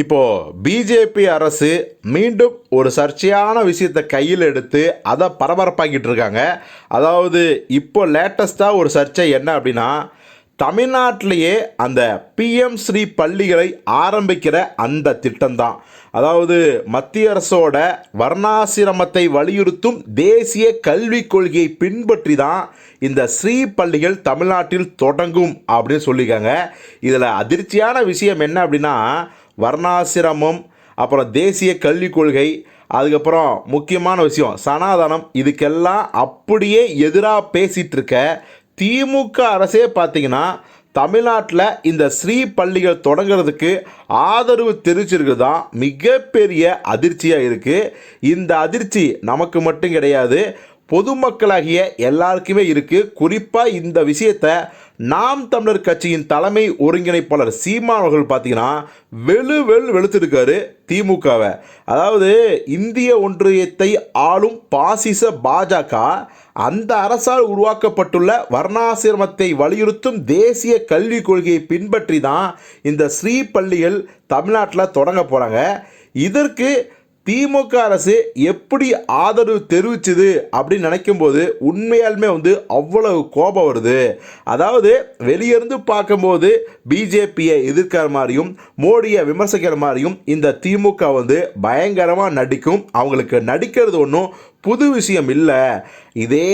இப்போது பிஜேபி அரசு மீண்டும் ஒரு சர்ச்சையான விஷயத்தை கையில் எடுத்து அதை பரபரப்பாக்கிட்டு இருக்காங்க. அதாவது இப்போ லேட்டஸ்ட்டாக ஒரு சர்ச்சை என்ன அப்படின்னா தமிழ்நாட்டிலேயே அந்த பிஎம் ஸ்ரீ பள்ளிகளை ஆரம்பிக்கிற அந்த திட்டம்தான். அதாவது மத்திய அரசோட வர்ணாசிரமத்தை வலியுறுத்தும் தேசிய கல்விக் கொள்கையை பின்பற்றி தான் இந்த ஸ்ரீ பள்ளிகள் தமிழ்நாட்டில் தொடங்கும் அப்படின்னு சொல்லியிருக்காங்க. இதில் அதிர்ச்சியான விஷயம் என்ன அப்படின்னா வர்ணாசிரமம் அப்புறம் தேசிய கல்விக் கொள்கை அதுக்கப்புறம் முக்கியமான விஷயம் சனாதனம் இதுக்கெல்லாம் அப்படியே எதிராக பேசிகிட்டு இருக்க திமுக அரசே பார்த்தீங்கன்னா தமிழ்நாட்டில் இந்த ஸ்ரீ பள்ளிகள் தொடங்குறதுக்கு ஆதரவு தெரிவிச்சிருக்கு தான் மிகப்பெரிய அதிர்ச்சியாக இருக்குது இந்த அதிர்ச்சி நமக்கு மட்டும் கிடையாது பொதுமக்களாகிய எல்லாருக்குமே இருக்குது குறிப்பாக இந்த விஷயத்தை நாம் தமிழர் கட்சியின் தலைமை ஒருங்கிணைப்பாளர் சீமான் அவர்கள் பார்த்தீங்கன்னா வெளு வெளு வெளுத்திருக்காரு திமுகவை. அதாவது இந்திய ஒன்றியத்தை ஆளும் பாசிச பாஜக அந்த அரசால் உருவாக்கப்பட்டுள்ள வர்ணாசிரமத்தை வலியுறுத்தும் தேசிய கல்விக் கொள்கையை பின்பற்றி தான் இந்த ஸ்ரீ பள்ளிகள் தமிழ்நாட்டில் தொடங்க போகிறாங்க இதற்கு திமுக அரசு எப்படி ஆதரவு தெரிவிச்சுது அப்படின்னு நினைக்கும்போது உண்மையாலுமே வந்து அவ்வளவு கோபம் வருது. அதாவது வெளியிருந்து பார்க்கும்போது பிஜேபியை எதிர்க்கிற மாதிரியும் மோடியை விமர்சிக்கிற மாதிரியும் இந்த திமுக வந்து பயங்கரமாக நடிக்கும். அவங்களுக்கு நடிக்கிறது ஒன்றும் புது விஷயம் இல்லை. இதே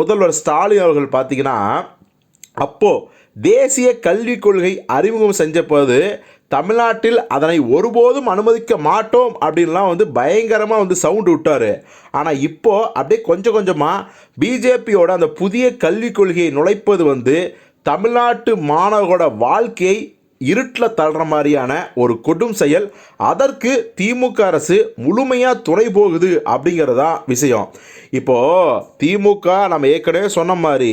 முதல்வர் ஸ்டாலின் அவர்கள் பார்த்தீங்கன்னா அப்போது தேசிய கல்விக் கொள்கை அறிமுகம் செஞ்ச போது தமிழ்நாட்டில் அதனை ஒருபோதும் அனுமதிக்க மாட்டோம் அப்படின்லாம் வந்து பயங்கரமாக வந்து சவுண்டு விட்டார். ஆனால் இப்போது அப்படியே கொஞ்சம் கொஞ்சமாக பிஜேபியோட அந்த புதிய கல்விக் கொள்கையை நுழைப்பது வந்து தமிழ்நாட்டு மாணவர்களோட வாழ்க்கையை இருட்டில் தள்ளுற மாதிரியான ஒரு கொடும் செயல். அதற்கு திமுக அரசு முழுமையாக துணை போகுது அப்படிங்கிறதா விஷயம். இப்போது திமுக நம்ம ஏற்கனவே சொன்ன மாதிரி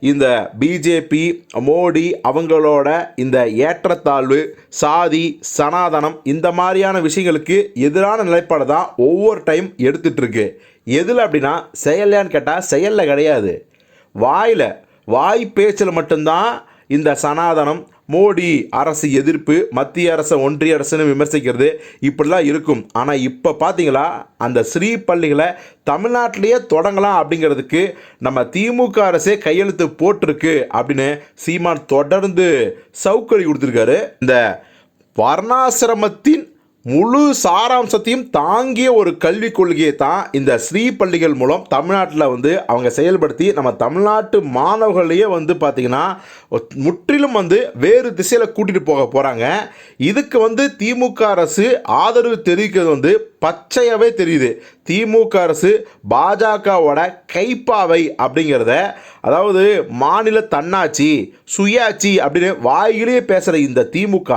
இந்த பிஜேபி மோடி அவங்களோட இந்த ஏற்றத்தாழ்வு சாதி சனாதனம் இந்த மாதிரியான விஷயங்களுக்கு எதிரான நிலைப்பாடு தான் ஒவ்வொரு டைம் எடுத்துகிட்ருக்கு எதில் அப்படின்னா செயல்லையான்னு கேட்டால் செயலில் கிடையாது. வாயில் வாய் பேச்சில் மட்டும்தான் இந்த சனாதனம் மோடி அரசு எதிர்ப்பு மத்திய அரசு ஒன்றிய அரசுன்னு விமர்சிக்கிறது இப்படிலாம் இருக்கும். ஆனால் இப்போ பார்த்தீங்களா அந்த ஸ்ரீ பள்ளிகளை தமிழ்நாட்டிலேயே தொடங்கலாம் அப்படிங்கிறதுக்கு நம்ம திமுக அரசே கையெழுத்து போட்டிருக்கு அப்படின்னு சீமான் தொடர்ந்து சவுக்கடி கொடுத்துருக்காரு. இந்த வர்ணாசிரமத்தின் முழு சாராம்சத்தையும் தாங்கிய ஒரு கல்விக் கொள்கையை தான் இந்த ஸ்ரீ பள்ளிகள் மூலம் தமிழ்நாட்டில் வந்து அவங்க செயல்படுத்தி நம்ம தமிழ்நாட்டு மாணவர்களையே வந்து பார்த்திங்கன்னா முற்றிலும் வந்து வேறு திசையில் கூட்டிகிட்டு போக போகிறாங்க இதுக்கு வந்து திமுக அரசு ஆதரவு தெரிவிக்கிறது வந்து பச்சையாகவே தெரியுது. திமுக அரசு பாஜகவோட கைப்பாவை அப்படிங்கிறத அதாவது மாநில தன்னாட்சி சுயாட்சி அப்படின்னு வாயிலேயே பேசுகிற இந்த திமுக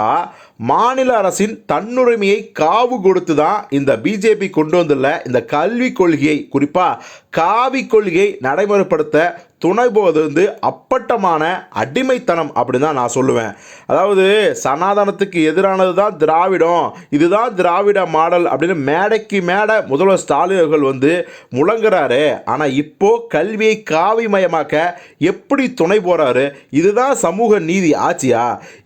மாநில அரசின் தன்னுரிமையை காவு கொடுத்து தான் இந்த பிஜேபி கொண்டு வந்துள்ள இந்த கல்விக் கொள்கையை? குறிப்பாக காவி கொள்கையை நடைமுறைப்படுத்த துணை போவது வந்து அப்பட்டமான அடிமைத்தனம் அப்படின்னு தான் நான் சொல்லுவேன். அதாவது சனாதனத்துக்கு எதிரானது தான் திராவிடம். இதுதான் திராவிட மாடல் அப்படின்னு மேடைக்கு மேடை முதல்வர் ஸ்டாலின் அவர்கள் வந்து முழங்குறாரு. ஆனால் இப்போ கல்வியை காவிமயமாக்க எப்படி துணை போகிறாரு இதுதான் சமூக நீதி ஆட்சியா?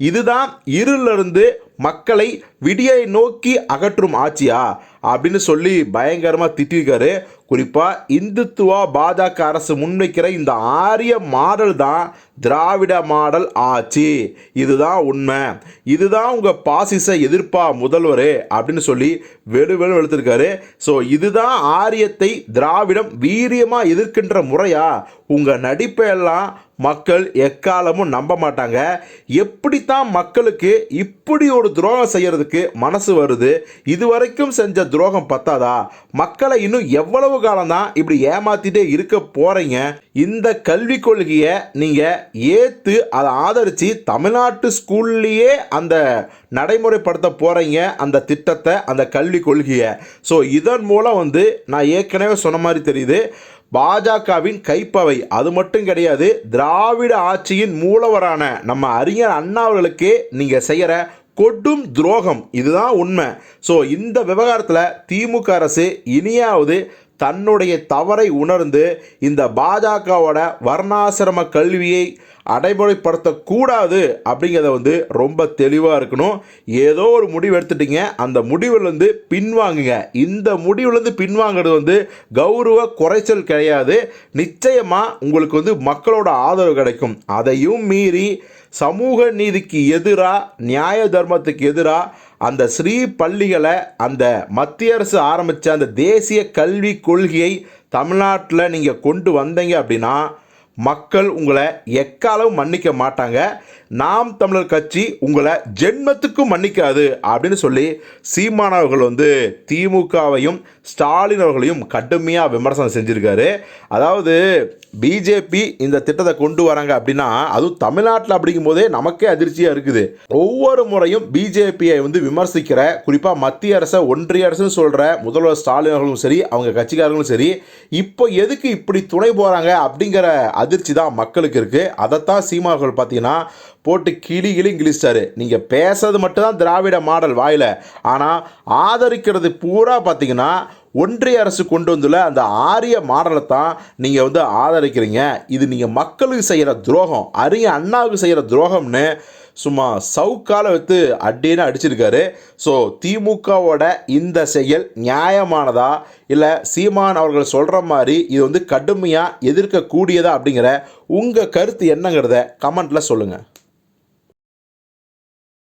இதுதான் இருளிலிருந்து மக்களை விடியை நோக்கி அகற்றும் ஆட்சியா? அப்படின்னு சொல்லி பயங்கரமாக திட்டிருக்காரு. குறிப்பாக இந்துத்துவா பாஜக அரசு முன்வைக்கிற இந்த ஆரிய மாடல் தான் திராவிட மாடல் ஆட்சி. இதுதான் உண்மை. இதுதான் உங்கள் பாசிச எதிர்ப்பா முதல்வர் அப்படின்னு சொல்லி வெடு வெடு வெளுத்திருக்காரு. ஸோ இதுதான் ஆரியத்தை திராவிடம் வீரியமாக எதிர்க்கின்ற முறையா? உங்கள் நடிப்பை எல்லாம் மக்கள் எக்காலமும் நம்ப மாட்டாங்க. எப்படித்தான் மக்களுக்கு இப்படி ஒரு துரோகம் செய்யறதுக்கு மனசு வருது இதுவரைக்கும் செஞ்ச துரோகம் பத்தாதா? மக்களை இன்னும் எவ்வளவு காலம் தான் இப்படி ஏமாத்திட்டே இருக்க போறீங்க? இந்த கல்விக் கொள்கையை நீங்கள் ஏற்று அதை ஆதரித்து தமிழ்நாட்டு ஸ்கூல்லையே அந்த நடைமுறைப்படுத்த போகிறீங்க அந்த திட்டத்தை அந்த கல்விக் கொள்கையை. ஸோ இதன் மூலம் வந்து நான் ஏற்கனவே சொன்ன மாதிரி தெரியுது பாஜகவின் கைப்பவை. அது மட்டும் கிடையாது திராவிட ஆட்சியின் மூலவரான நம்ம அறிஞர் அண்ணா அவர்களுக்கு நீங்கள் செய்கிற கொடும் துரோகம். இதுதான் உண்மை. ஸோ இந்த விவகாரத்தில் திமுக அரசு இனியாவது தன்னுடைய தவறை உணர்ந்து இந்த பாஜகவோட வர்ணாசிரம கல்வியை அடைமுறைப்படுத்தக்கூடாது அப்படிங்கிறத வந்து ரொம்ப தெளிவாக இருக்கணும். ஏதோ ஒரு முடிவு எடுத்துட்டீங்க அந்த முடிவுலேருந்து பின்வாங்குங்க. இந்த முடிவுலேருந்து பின்வாங்கிறது வந்து கௌரவ குறைச்சல் கிடையாது. நிச்சயமாக உங்களுக்கு வந்து மக்களோட ஆதரவு கிடைக்கும். அதையும் மீறி சமூக நீதிக்கு எதிராக நியாய தர்மத்துக்கு எதிராக அந்த ஸ்ரீ பள்ளிகளை அந்த மத்திய அரசு ஆரம்பித்த அந்த தேசிய கல்விக் கொள்கையை தமிழ்நாட்டில் நீங்கள் கொண்டு வந்தீங்க அப்படின்னா மக்கள் உங்களை எக்காலம் மன்னிக்க மாட்டாங்க. நாம் தமிழர் கட்சி உங்களை ஜென்மத்துக்கும் மன்னிக்காது அப்படின்னு சொல்லி சீமானவர்கள் வந்து திமுகவையும் ஸ்டாலின் அவர்களையும் கடுமையாக விமர்சனம் செஞ்சுருக்காரு. அதாவது பிஜேபி இந்த திட்டத்தை கொண்டு வராங்க அப்படின்னா அதுவும் தமிழ்நாட்டில் அப்படிங்கும் போதே நமக்கே அதிர்ச்சியாக இருக்குது. ஒவ்வொரு முறையும் பிஜேபியை வந்து விமர்சிக்கிற குறிப்பாக மத்திய அரசை ஒன்றிய அரசுன்னு சொல்கிற முதல்வர் ஸ்டாலின் அவர்களும் சரி அவங்க கட்சிக்காரர்களும் சரி இப்போ எதுக்கு இப்படி துணை போகிறாங்க அப்படிங்கிற அதிர்ச்சி தான் மக்களுக்கு இருக்குது அதைத்தான் சீமாவர்கள் பார்த்தீங்கன்னா போட்டு கிளி கிளி கிழிச்சிட்டாரு. நீங்கள் பேசுறது மட்டும்தான் திராவிட மாடல் வாயில். ஆனால் ஆதரிக்கிறது பூரா பார்த்தீங்கன்னா ஒன்றிய அரசு கொண்டு வந்துள்ள அந்த ஆரிய மாடலை தான் நீங்கள் வந்து ஆதரிக்கிறீங்க. இது நீங்கள் மக்களுக்கு செய்கிற துரோகம் அரிய அண்ணாவுக்கு செய்கிற துரோகம்னு சும்மா சவுக்கால வைத்து அடின்னு அடிச்சிருக்காரு. ஸோ திமுகவோட இந்த செயல் நியாயமானதா? இல்லை சீமான் அவர்கள் சொல்கிற மாதிரி இது வந்து கடுமையாக எதிர்க்கக்கூடியதா அப்படிங்கிற உங்கள் கருத்து என்னங்கிறத கமெண்ட்டில் சொல்லுங்கள்